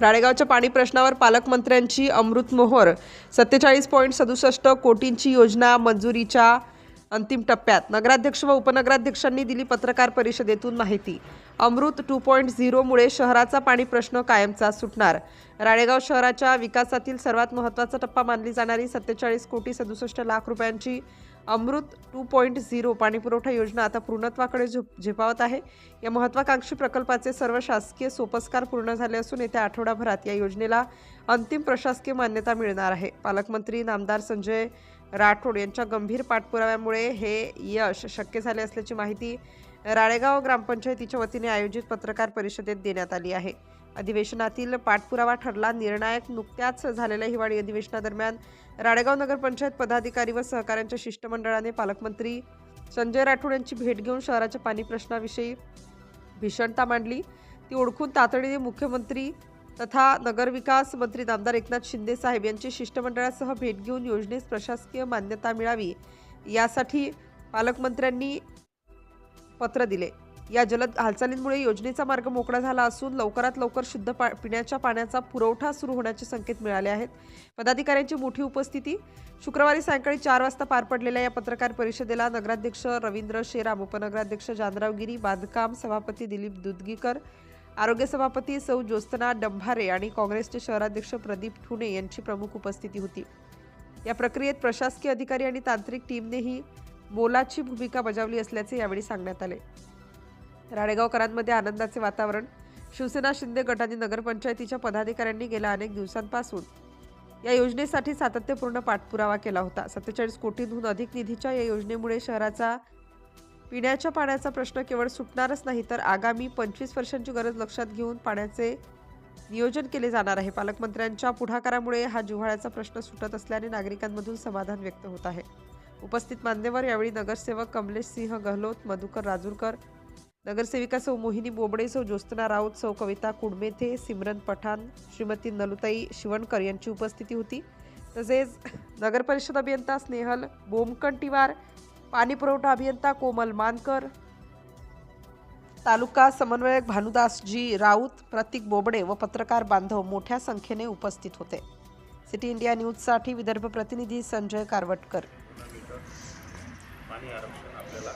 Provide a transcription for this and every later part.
राळेगावच्या पाणी प्रश्नावर पालकमंत्र्यांची अमृतमोहर सत्तेचाळीस पॉईंट सदुसष्ट कोटींची योजना मंजुरीच्या अंतिम टप्प्यात. नगराध्यक्ष व उपनगराध्यक्षांनी दिली पत्रकार परिषदेतून माहिती. अमृत टू पॉईंट झिरोमुळे शहराचा पाणी प्रश्न कायमचा सुटणार. राळेगाव शहराच्या विकासातील सर्वात महत्त्वाचा टप्पा मानली जाणारी सत्तेचाळीस कोटी सदुसष्ट लाख रुपयांची अमृत टू पॉईंट झिरो पाणीपुरवठा योजना आता पूर्णत्वाकडे झुप झेपावत आहे. या महत्त्वाकांक्षी प्रकल्पाचे सर्व शासकीय सोपस्कार पूर्ण झाले असून येत्या आठवडाभरात या योजनेला अंतिम प्रशासकीय मान्यता मिळणार आहे. पालकमंत्री नामदार संजय राठोड यांच्या गंभीर पाठपुराव्यामुळे हे यश शक्य झाले असल्याची माहिती राळेगाव ग्रामपंचायतीच्या वतीने आयोजित पत्रकार परिषदेत देण्यात आली आहे. अधिवेशनातील पाठपुरावा ठरला. निर्णायक नुकत्याच झालेल्या हिवाळी अधिवेशनादरम्यान राळेगाव नगरपंचायत पदाधिकारी व सहकाऱ्यांच्या शिष्टमंडळाने पालकमंत्री संजय राठोड यांची भेट घेऊन शहराच्या पाणी प्रश्नाविषयी भीषणता मांडली. ती ओळखून तातडीने मुख्यमंत्री तथा नगरविकास मंत्री नामदार एकनाथ शिंदे साहेब यांची शिष्टमंडळासह भेट घेऊन योजनेस प्रशासकीय मान्यता मिळावी यासाठी पालकमंत्र्यांनी पत्र दिले. या जलद हालचालींमुळे योजनेचा मार्ग मोकळा झाला असून लवकरात लवकर शुद्ध पा पिण्याच्या पाण्याचा पुरवठा सुरू होण्याचे संकेत मिळाले आहेत. पदाधिकाऱ्यांची मोठी उपस्थिती शुक्रवारी सायंकाळी चार वाजता पार पडलेल्या या पत्रकार परिषदेला नगराध्यक्ष रवींद्र शेराम उपनगराध्यक्ष जानराव गिरी बांधकाम सभापती दिलीप दुधगीकर आरोग्य सभापती सौ ज्योत्सना डंभारे आणि काँग्रेसचे शहराध्यक्ष प्रदीप ठुणे यांची प्रमुख उपस्थिती होती. या प्रक्रियेत प्रशासकीय अधिकारी आणि तांत्रिक टीमनेही मोलाची भूमिका बजावली असल्याचे यावेळी सांगण्यात आले. राळेगावकरांमध्ये आनंदाचे वातावरण. शिवसेना शिंदे गटाने नगरपंचायतीच्या पदाधिकाऱ्यांनी गेल्या अनेक दिवसांपासून या योजनेसाठी सातत्यपूर्ण पाठपुरावा केला होता. सत्तेचाळीस कोटींहून अधिक निधीच्या या योजनेमुळे शहराचा पिण्याच्या पाण्याचा प्रश्न केवळ सुटणारच नाही तर आगामी पंचवीस वर्षांची गरज लक्षात घेऊन पाण्याचे नियोजन केले जाणार आहे. पालकमंत्र्यांच्या पुढाकारामुळे हा जिव्हाळ्याचा प्रश्न सुटत असल्याने नागरिकांमधून समाधान व्यक्त होत आहे. उपस्थित मान्यवर यावेळी नगरसेवक कमलेश सिंह गहलोत मधुकर राजूरकर नगरसेविका सौ मोहिनी बोबडे सौ ज्योत्सना राऊत सौ कविता कुडमेथे सिमरन पठाण श्रीमती नलुताई शिवणकर यांची उपस्थिती होती. तसेच नगरपरिषद अभियंता स्नेहल बोमकंटीवार पाणी पुरवठा अभियंता कोमल मानकर तालुका समन्वयक भानुदासजी राऊत प्रतीक बोबडे व पत्रकार बांधव मोठ्या संख्येने उपस्थित होते. सिटी इंडिया न्यूजसाठी विदर्भ प्रतिनिधी संजय कारवटकर. आणि आरक्षण आपल्याला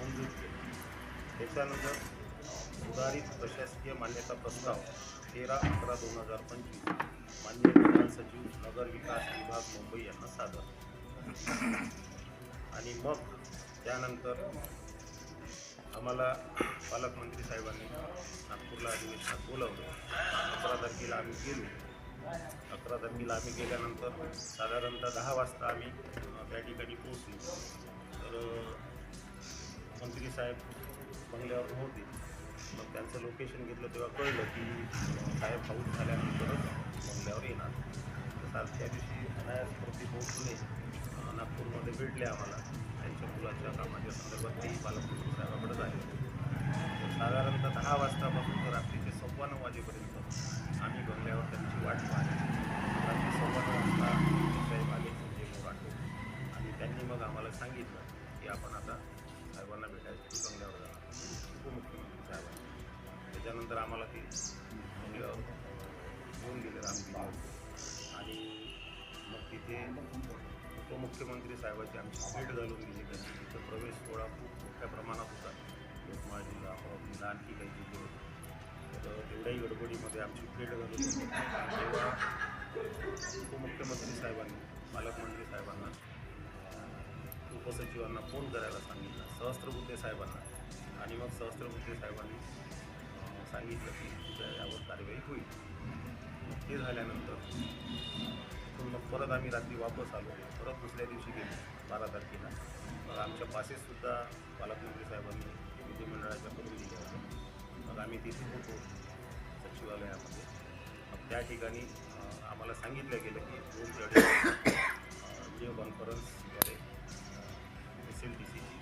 मंजूर केलं. त्याच्यानंतर सुधारित प्रशासकीय मान्यता प्रस्ताव तेरा अकरा दोन हजार पंचवीस मान्य प्रधान सचिव नगर विकास विभाग मुंबई यांना सादर. आणि मग त्यानंतर आम्हाला पालकमंत्री साहेबांनी नागपूरला अधिवेशनात बोलवलं. अकरा तारखेला आम्ही गेलो. अकरा तारखेला आम्ही गेल्यानंतर साधारणतः दहा वाजता आम्ही त्या ठिकाणी पोहोचलो. तर मंत्री साहेब बंगल्यावर होते मग त्यांचं लोकेशन घेतलं तेव्हा कळलं की साहेब पाऊस झाल्यानंतरच बंगल्यावर येणार. तर आज त्या दिवशी अनायासप्रती पोहोचले नागपूरमध्ये भेटले आम्हाला. त्यांच्या मुलाच्या कामाच्या साहेबांना त्याच्यानंतर आम्हाला ते घेऊन गेले रामगिरी आणि मग तिथे उपमुख्यमंत्री साहेबाची आमची भेट घालून दिली त्यांनी तिथं प्रवेश सोहळा खूप मोठ्या प्रमाणात होता. यवतमाळ जिल्हा अमरावती जिल्हा आणखी काही जिल्हे होते. तर तेवढ्याही गडबडीमध्ये आमची भेट घालून तेव्हा उपमुख्यमंत्री साहेबांनी पालकमंत्री साहेबांना उपसचिवांना फोन करायला सांगितलं. सहस्त्रबुद्धे साहेबांना. आणि मग सहस्त्रबुद्धे साहेबांनी सांगितलं की तुझ्या यावर कार्यवाही होईल. ते झाल्यानंतर मग परत आम्ही रात्री वापस आलो. परत दुसऱ्या दिवशी गेलो बारा तारखेला. मग आमच्या पासेससुद्धा पालकमंत्री साहेबांनी विधिमंडळाच्या करून दिल्या होत्या. मग आम्ही तिथे होतो सचिवालयामध्ये. मग त्या ठिकाणी आम्हाला सांगितलं गेलं की दोन जडे व्हिडिओ कॉन्फरन्सद्वारे एस एल टी सीची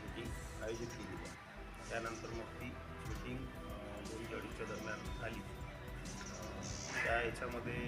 मीटिंग आयोजित केली आहे त्यानंतर मग ती शूटिंग दोन अडीचच्या दरम्यान आली त्या याच्यामध्ये